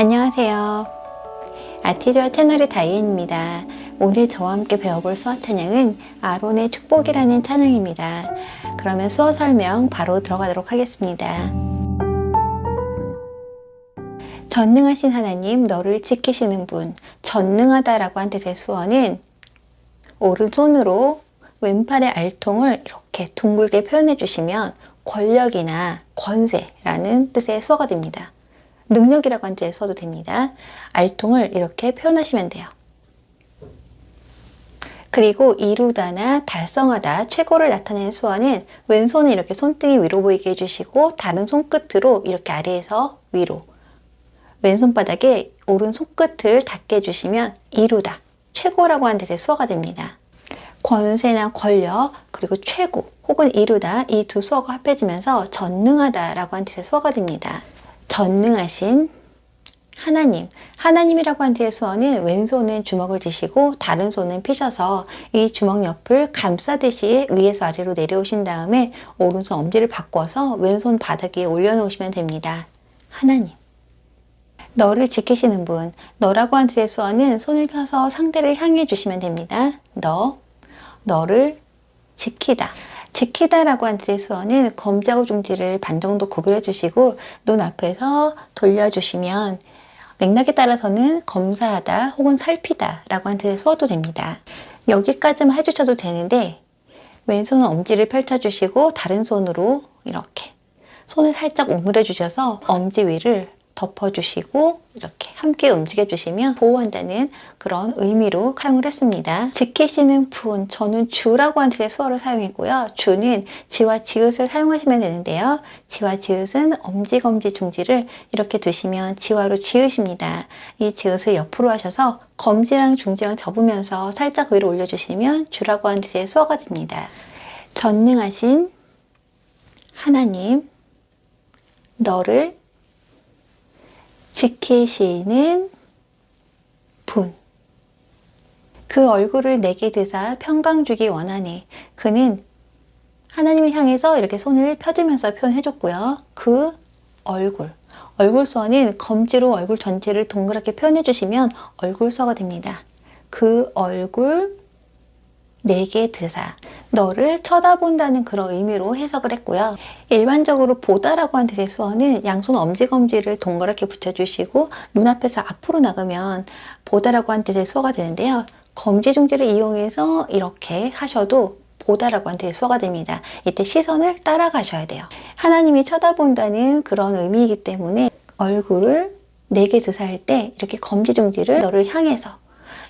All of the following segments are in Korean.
안녕하세요. 아티조아 채널의 다이앤입니다. 오늘 저와 함께 배워볼 수어 찬양은 아론의 축복이라는 찬양입니다. 그러면 수어 설명 바로 들어가도록 하겠습니다. 전능하신 하나님, 너를 지키시는 분, 전능하다라고 한 뜻의 수어는 오른손으로 왼팔의 알통을 이렇게 둥글게 표현해 주시면 권력이나 권세라는 뜻의 수어가 됩니다. 능력이라고 한 뜻의 수어도 됩니다. 알통을 이렇게 표현하시면 돼요. 그리고 이루다나 달성하다, 최고를 나타내는 수어는 왼손을 이렇게 손등이 위로 보이게 해주시고 다른 손끝으로 이렇게 아래에서 위로 왼손바닥에 오른 손끝을 닿게 해주시면 이루다, 최고라고 하는 뜻의 수어가 됩니다. 권세나 권력, 그리고 최고 혹은 이루다 이 두 수어가 합해지면서 전능하다라고 하는 뜻의 수어가 됩니다. 전능하신 하나님, 하나님이라고 한 뜻의 수어는 왼손은 주먹을 쥐시고 다른 손은 피셔서 이 주먹 옆을 감싸듯이 위에서 아래로 내려오신 다음에 오른손 엄지를 바꿔서 왼손 바닥 위에 올려놓으시면 됩니다. 하나님. 너를 지키시는 분, 너라고 한 뜻의 수어는 손을 펴서 상대를 향해 주시면 됩니다. 너, 너를 지키다. 지키다라고 한 뜻의 수어는 검지하고 중지를 반 정도 구분해 주시고 눈 앞에서 돌려주시면 맥락에 따라서는 검사하다 혹은 살피다 라고 한 뜻의 수어도 됩니다. 여기까지만 해주셔도 되는데 왼손은 엄지를 펼쳐주시고 다른 손으로 이렇게 손을 살짝 오므려 주셔서 엄지 위를 덮어주시고 이렇게 함께 움직여 주시면 보호한다는 그런 의미로 사용을 했습니다. 지키시는 분, 저는 주라고 하는 뜻의 수어를 사용했고요. 주는 지와 지읒을 사용하시면 되는데요. 지와 지읒은 엄지, 검지, 중지를 이렇게 두시면 지와로 지읒입니다. 이 지읒을 옆으로 하셔서 검지랑 중지랑 접으면서 살짝 위로 올려주시면 주라고 하는 뜻의 수어가 됩니다. 전능하신 하나님, 너를 지키시는 분. 그 얼굴을 내게 드사 평강 주기 원하네. 그는 하나님을 향해서 이렇게 손을 펴주면서 표현해줬고요. 그 얼굴. 얼굴서는 검지로 얼굴 전체를 동그랗게 표현해주시면 얼굴서가 됩니다. 그 얼굴 내게 드사. 너를 쳐다본다는 그런 의미로 해석을 했고요. 일반적으로 보다라고 하는 뜻의 수어는 양손 엄지검지를 동그랗게 붙여주시고 눈앞에서 앞으로 나가면 보다라고 하는 뜻의 수어가 되는데요. 검지 중지를 이용해서 이렇게 하셔도 보다라고 하는 수어가 됩니다. 이때 시선을 따라가셔야 돼요. 하나님이 쳐다본다는 그런 의미이기 때문에 얼굴을 내게 드사할 때 이렇게 검지 중지를 너를 향해서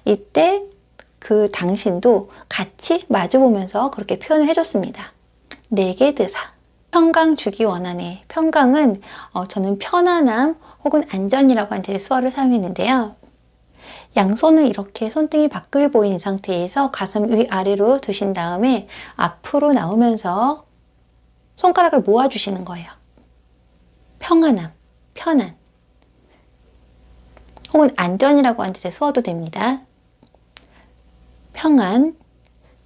이때 그 당신도 같이 마주보면서 그렇게 표현을 해줬습니다. 내게 드사. 평강 주기 원하네. 평강은 어, 저는 편안함 혹은 안전이라고 하는 수어를 사용했는데요. 양손을 이렇게 손등이 밖을 보인 상태에서 가슴 위아래로 두신 다음에 앞으로 나오면서 손가락을 모아주시는 거예요. 평안함, 편안. 혹은 안전이라고 하는 뜻의 수어도 됩니다. 평안,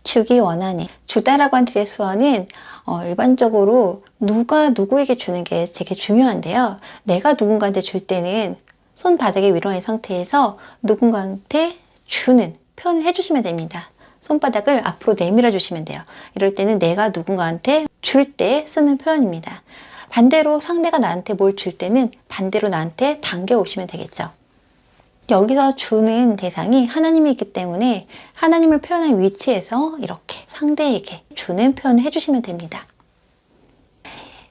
주기 원하네. 주다라고 하는 뜻의 수어는 어, 일반적으로 누가 누구에게 주는 게 되게 중요한데요. 내가 누군가한테 줄 때는 손바닥에 위로한 상태에서 누군가한테 주는 표현을 해주시면 됩니다. 손바닥을 앞으로 내밀어 주시면 돼요. 이럴 때는 내가 누군가한테 줄 때 쓰는 표현입니다. 반대로 상대가 나한테 뭘 줄 때는 반대로 나한테 당겨 오시면 되겠죠. 여기서 주는 대상이 하나님이 있기 때문에 하나님을 표현한 위치에서 이렇게 상대에게 주는 표현을 해주시면 됩니다.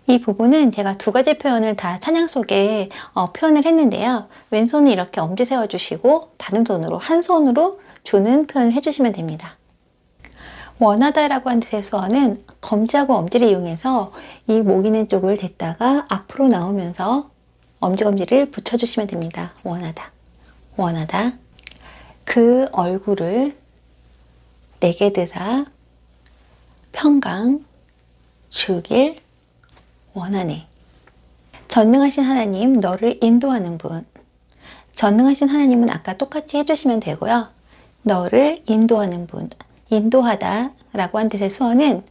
이 부분은 제가 두 가지 표현을 다 찬양 속에 어, 표현을 했는데요. 왼손을 이렇게 엄지 세워주시고 다른 손으로 한 손으로 주는 표현을 해주시면 됩니다. 원하다라고 하는 수어는 검지하고 엄지를 이용해서 이목 있는 쪽을 댔다가 앞으로 나오면서 엄지검지를 붙여주시면 됩니다. 원하다. 원하다. 그 얼굴을 내게 드사 평강 주길 원하네. 전능하신 하나님, 너를 인도하는 분. 전능하신 하나님은 아까 똑같이 해주시면 되고요. 너를 인도하는 분. 인도하다 라고 한 뜻의 수어는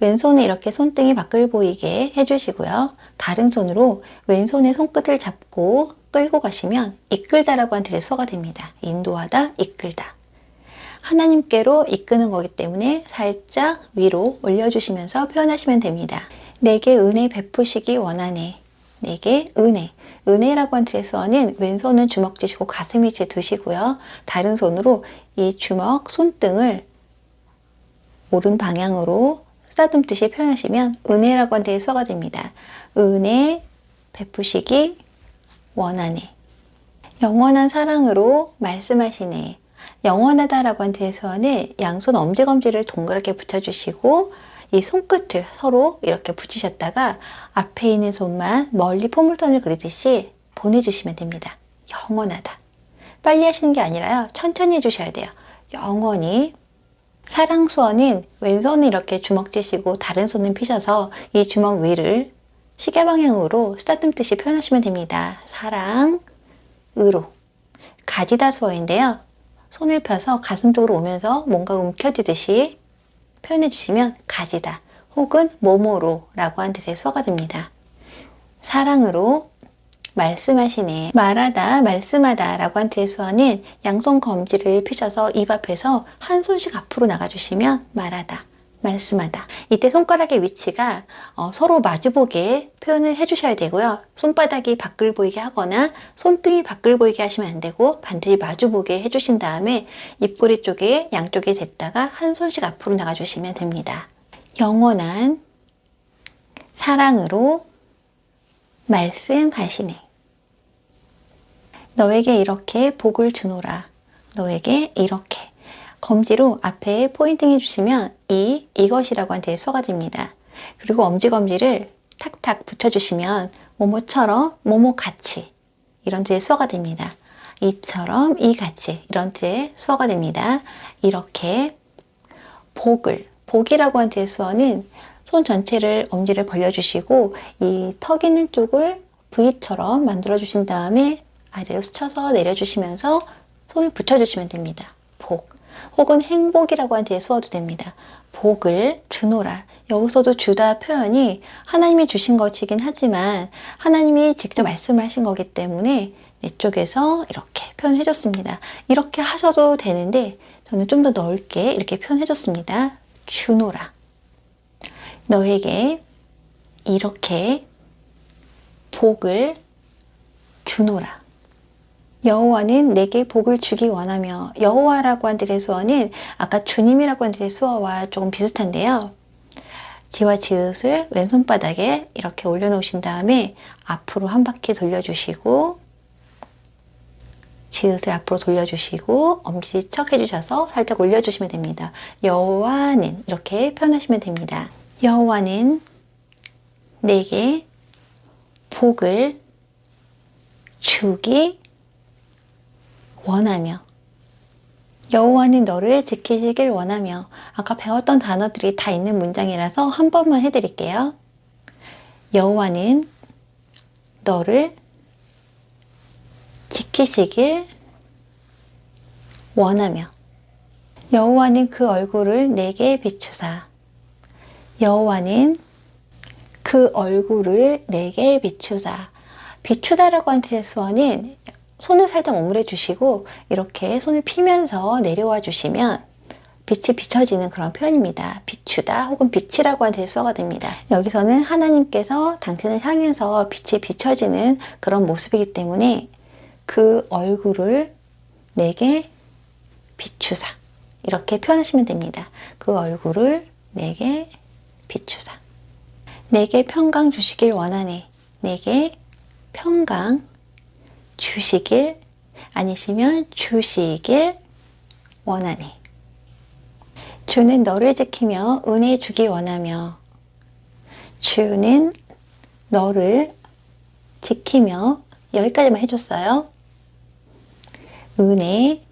왼손에 이렇게 손등이 밖을 보이게 해주시고요. 다른 손으로 왼손의 손끝을 잡고 끌고 가시면 이끌다라고 하는 뜻의 수어가 됩니다. 인도하다, 이끌다. 하나님께로 이끄는 거기 때문에 살짝 위로 올려주시면서 표현하시면 됩니다. 내게 은혜 베푸시기 원하네. 내게 은혜. 은혜라고 하는 뜻의 수어는 왼손은 주먹 쥐시고 가슴 위치에 두시고요. 다른 손으로 이 주먹, 손등을 오른 방향으로 쓰다듬듯이 표현하시면 은혜라고 하는 뜻의 수어가 됩니다. 은혜 베푸시기 원하네. 영원한 사랑으로 말씀하시네. 영원하다라고 뜻의 수어는 양손 엄지검지를 동그랗게 붙여주시고 이 손끝을 서로 이렇게 붙이셨다가 앞에 있는 손만 멀리 포물선을 그리듯이 보내주시면 됩니다. 영원하다. 빨리 하시는 게 아니라요. 천천히 해주셔야 돼요. 영원히. 사랑 수어는 왼손을 이렇게 주먹 쥐시고 다른 손은 피셔서 이 주먹 위를 시계 방향으로 쓰다듬듯이 표현하시면 됩니다. 사랑 으로. 가지다 수어인데요. 손을 펴서 가슴 쪽으로 오면서 뭔가 움켜쥐듯이 표현해 주시면 가지다 혹은 뭐뭐로 라고 한 뜻의 수어가 됩니다. 사랑으로 말씀하시네. 말하다, 말씀하다 라고 한 뜻의 수어는 양손 검지를 펴셔서 입 앞에서 한 손씩 앞으로 나가주시면 말하다, 말씀하다. 이때 손가락의 위치가 어, 서로 마주보게 표현을 해주셔야 되고요. 손바닥이 밖을 보이게 하거나 손등이 밖을 보이게 하시면 안 되고 반드시 마주보게 해주신 다음에 입꼬리 쪽에 양쪽에 댔다가 한 손씩 앞으로 나가주시면 됩니다. 영원한 사랑으로 말씀하시네. 너에게 이렇게 복을 주노라. 너에게 이렇게. 검지로 앞에 포인팅 해주시면 이, 이것이라고 한 대수어가 됩니다. 그리고 엄지검지를 탁탁 붙여주시면 뭐뭐처럼 뭐뭐 같이 이런 뜻의 수어가 됩니다. 이처럼 이 같이 이런 뜻의 수어가 됩니다. 이렇게 복을 복이라고 한 뜻의 수어는 손 전체를 엄지를 벌려주시고 이 턱 있는 쪽을 V처럼 만들어 주신 다음에 아래로 스쳐서 내려주시면서 손을 붙여주시면 됩니다. 복 혹은 행복이라고 하는 대수어도 됩니다. 복을 주노라. 여기서도 주다 표현이 하나님이 주신 것이긴 하지만 하나님이 직접 말씀하신 거기 때문에 내 쪽에서 이렇게 표현해 줬습니다. 이렇게 하셔도 되는데 저는 좀 더 넓게 이렇게 표현해 줬습니다. 주노라. 너에게 이렇게 복을 주노라. 여호와는 내게 복을 주기 원하며 여호와라고 한 뜻의 수어는 아까 주님이라고 한 뜻의 수어와 조금 비슷한데요. 지와 지읒을 왼손바닥에 이렇게 올려놓으신 다음에 앞으로 한 바퀴 돌려주시고 지읒을 앞으로 돌려주시고 엄지척 해주셔서 살짝 올려주시면 됩니다. 여호와는 이렇게 표현하시면 됩니다. 여호와는 내게 복을 주기 원하며. 여호와는 너를 지키시길 원하며 아까 배웠던 단어들이 다 있는 문장이라서 한 번만 해드릴게요. 여호와는 너를 지키시길 원하며. 여호와는 그 얼굴을 내게 비추사. 여호와는 그 얼굴을 내게 비추사. 비추다라고 하는 뜻의 수어는 손을 살짝 오므려 주시고 이렇게 손을 피면서 내려와 주시면 빛이 비춰지는 그런 표현입니다. 비추다 혹은 빛이라고 하는 대수어가 됩니다. 여기서는 하나님께서 당신을 향해서 빛이 비춰지는 그런 모습이기 때문에 그 얼굴을 내게 비추사 이렇게 표현하시면 됩니다. 그 얼굴을 내게 비추사 내게 평강 주시길 원하네. 내게 평강 주시길 아니시면 주시길 원하네. 주는 너를 지키며 은혜 주기 원하며 주는 너를 지키며 여기까지만 해줬어요. 은혜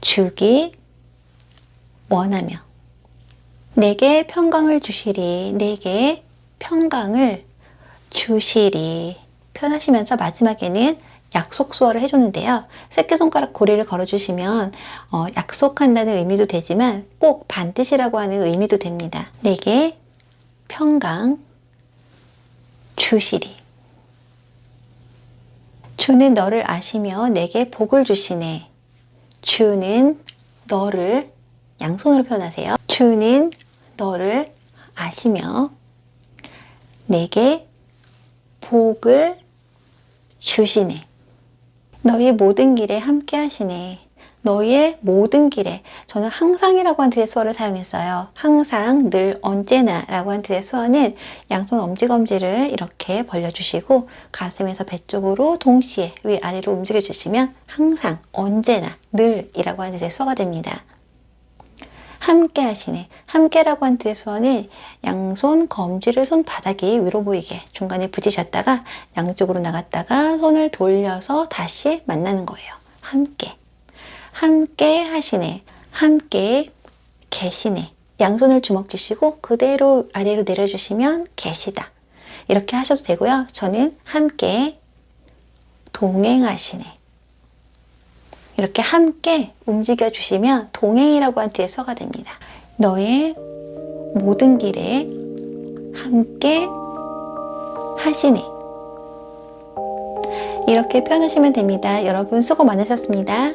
주기 원하며 내게 평강을 주시리 내게 평강을 주시리 표현하시면서 마지막에는 약속 수어를 해줬는데요. 새끼손가락 고리를 걸어주시면 어, 약속한다는 의미도 되지만 꼭 반드시라고 하는 의미도 됩니다. 내게 평강 주시리 주는 너를 아시며 내게 복을 주시네. 주는 너를 양손으로 표현하세요. 주는 너를 아시며 내게 복을 주시네. 너의 모든 길에 함께 하시네. 너의 모든 길에 저는 항상이라고 한 수어를 사용했어요. 항상, 늘, 언제나 라고 한 수어는 양손 엄지검지를 이렇게 벌려주시고 가슴에서 배 쪽으로 동시에 위아래로 움직여주시면 항상, 언제나, 늘 이라고 하는 수어가 됩니다. 함께 하시네. 함께라고 한 수어는 양손 검지를 손바닥이 위로 보이게 중간에 붙이셨다가 양쪽으로 나갔다가 손을 돌려서 다시 만나는 거예요. 함께. 함께 하시네. 함께 계시네. 양손을 주먹 주시고 그대로 아래로 내려주시면 계시다. 이렇게 하셔도 되고요. 저는 함께 동행하시네. 이렇게 함께 움직여 주시면 동행이라고 한 뒤에 수어가 됩니다. 너의 모든 길에 함께 하시네. 이렇게 표현하시면 됩니다. 여러분 수고 많으셨습니다.